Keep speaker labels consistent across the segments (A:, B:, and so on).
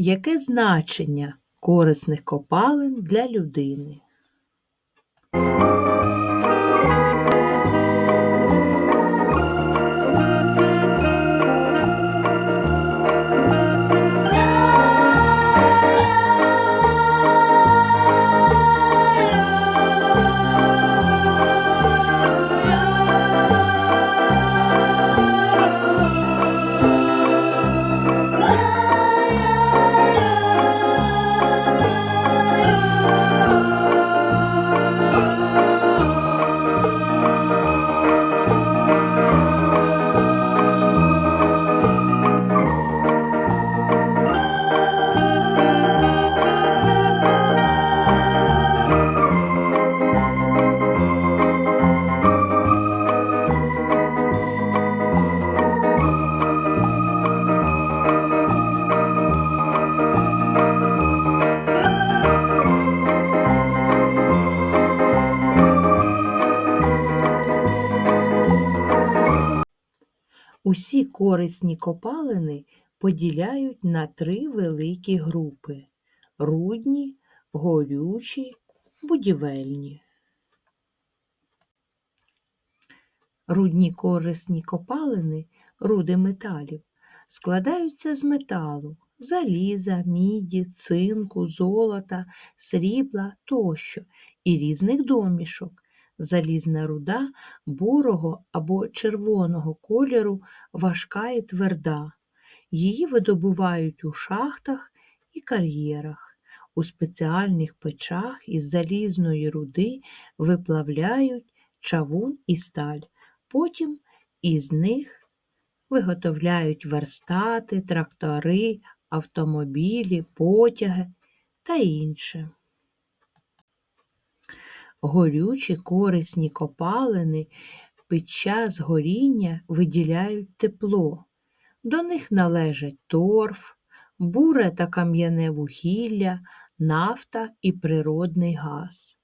A: Яке значення корисних копалин для людини? Усі корисні копалини поділяють на три великі групи рудні, горючі, будівельні. Рудні корисні копалини, руди металів, складаються з металу, заліза, міді, цинку, золота, срібла тощо і різних домішок. Залізна руда бурого або червоного кольору важка і тверда. Її видобувають у шахтах і кар'єрах. У спеціальних печах із залізної руди виплавляють чавун і сталь. Потім із них виготовляють верстати, трактори, автомобілі, потяги та інше. Горючі корисні копалини під час горіння виділяють тепло. До них належать торф, буре та кам'яне вугілля, нафта і природний газ.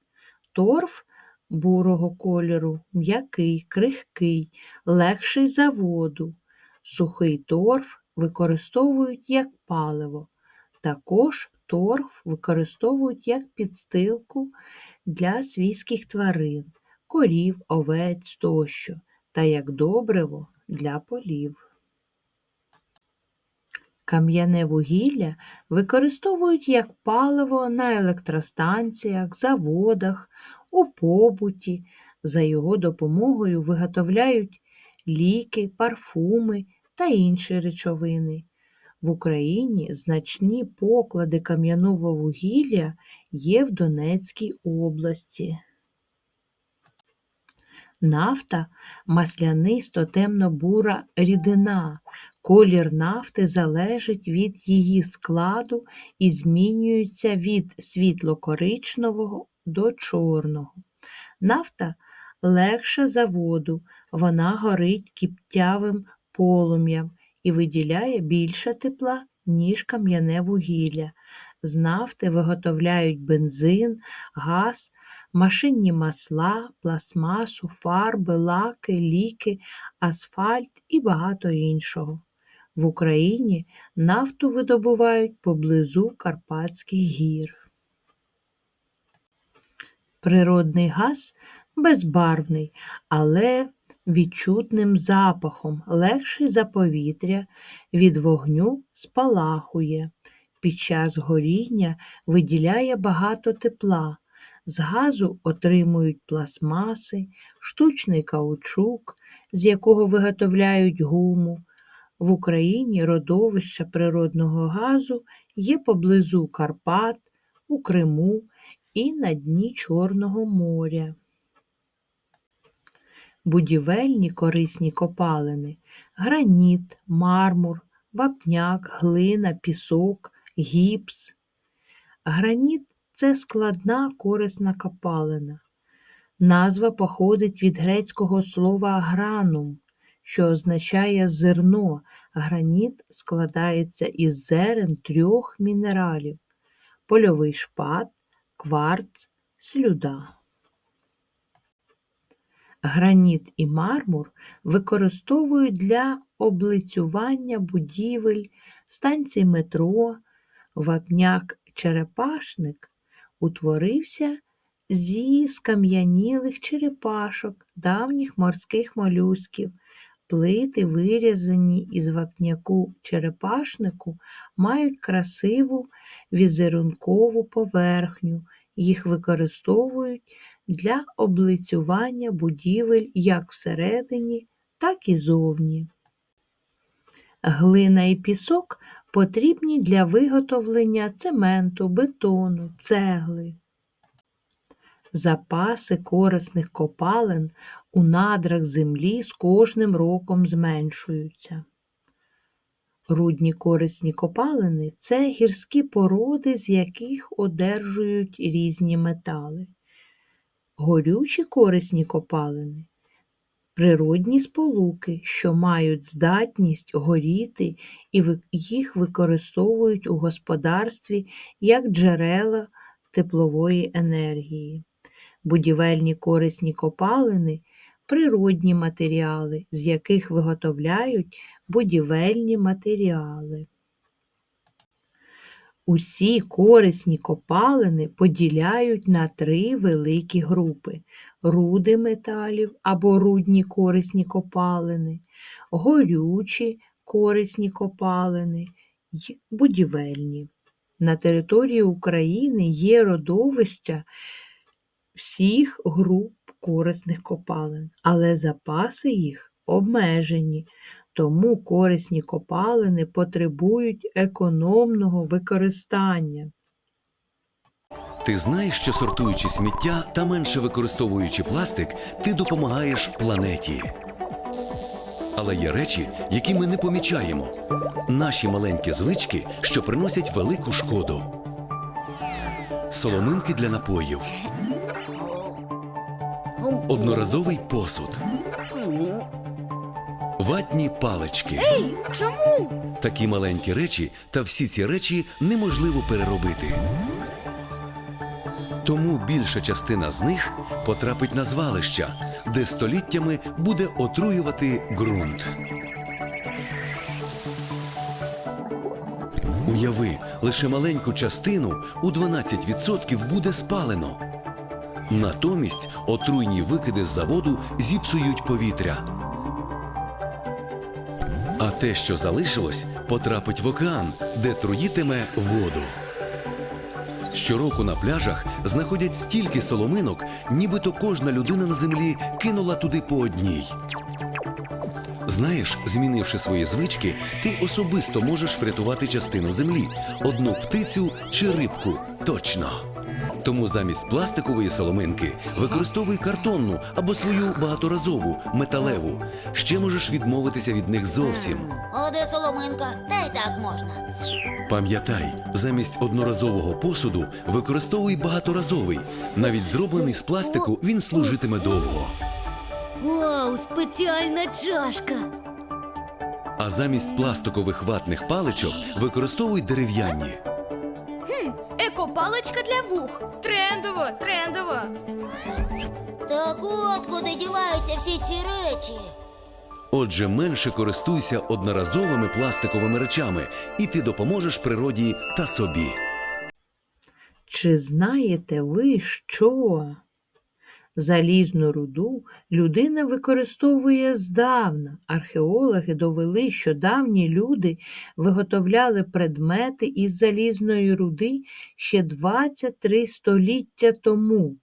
A: Торф бурого кольору м'який, крихкий, легший за воду. Сухий торф використовують як паливо. Також торф використовують як підстилку для свійських тварин, корів, овець тощо, та як добриво для полів. Кам'яне вугілля використовують як паливо на електростанціях, заводах, у побуті. За його допомогою виготовляють ліки, парфуми та інші речовини. В Україні значні поклади кам'яного вугілля є в Донецькій області. Нафта маслянисто темно-бура рідина. Колір нафти залежить від її складу і змінюється від світло-коричневого до чорного. Нафта легша за воду, вона горить кіптявим полум'ям і виділяє більше тепла, ніж кам'яне вугілля. З нафти виготовляють бензин, газ, машинні масла, пластмасу, фарби, лаки, ліки, асфальт і багато іншого. В Україні нафту видобувають поблизу Карпатських гір. Природний газ безбарвний, але відчутним запахом, легший за повітря, від вогню спалахує. Під час горіння виділяє багато тепла. З газу отримують пластмаси, штучний каучук, з якого виготовляють гуму. В Україні родовища природного газу є поблизу Карпат, у Криму і на дні Чорного моря. Будівельні корисні копалини граніт, мармур, вапняк, глина, пісок, гіпс. Граніт це складна корисна копалина. Назва походить від грецького слова гранум, що означає зерно. Граніт складається із зерен трьох мінералів польовий шпат, кварц, слюда. Граніт і мармур використовують для облицювання будівель, станцій метро, Вапняк-черепашник утворився зі скам'янілих черепашок давніх морських молюсків. Плити, вирізані із вапняку черепашнику, мають красиву візерункову поверхню. Їх використовують для облицювання будівель як всередині, так і зовні. Глина і пісок потрібні для виготовлення цементу, бетону, цегли. Запаси корисних копалин у надрах землі з кожним роком зменшуються. Рудні корисні копалини це гірські породи, з яких одержують різні метали. Горючі корисні копалини природні сполуки, що мають здатність горіти і їх використовують у господарстві як джерела теплової енергії. Будівельні корисні копалини природні матеріали, з яких виготовляють будівельні матеріали. Усі корисні копалини поділяють на три великі групи: руди металів або рудні корисні копалини, горючі корисні копалини й будівельні. На території України є родовища всіх груп корисних копалин, але запаси їх обмежені, тому корисні копалини потребують економного використання.
B: Ти знаєш, що сортуючи сміття та менше використовуючи пластик, ти допомагаєш планеті. Але є речі, які ми не помічаємо. Наші маленькі звички, що приносять велику шкоду. Соломинки для напоїв, одноразовий посуд, ватні палички.
C: Чому?
B: Такі маленькі речі, та всі ці речі неможливо переробити. Тому більша частина з них потрапить на звалища, де століттями буде отруювати ґрунт. Уяви, лише маленьку частину у 12% буде спалено. Натомість отруйні викиди з заводу зіпсують повітря. А те, що залишилось, потрапить в океан, де труїтиме воду. Щороку на пляжах знаходять стільки соломинок, нібито кожна людина на землі кинула туди по одній. Знаєш, змінивши свої звички, ти особисто можеш врятувати частину землі, одну птицю чи рибку. Точно. Тому замість пластикової соломинки використовуй картонну або свою багаторазову металеву. Ще можеш відмовитися від них зовсім.
C: А де соломинка? Та й так можна.
B: Пам'ятай, замість одноразового посуду використовуй багаторазовий. Навіть зроблений з пластику він служитиме довго.
C: Вау, спеціальна чашка.
B: А замість пластикових ватних паличок використовуй дерев'яні.
D: Екопаличка для вух. Трендово, трендово.
C: Так от куди діваються всі ці речі.
B: Отже, менше користуйся одноразовими пластиковими речами, і ти допоможеш природі та собі.
A: Чи знаєте ви, що залізну руду людина використовує здавна? Археологи довели, що давні люди виготовляли предмети із залізної руди ще 23 століття тому.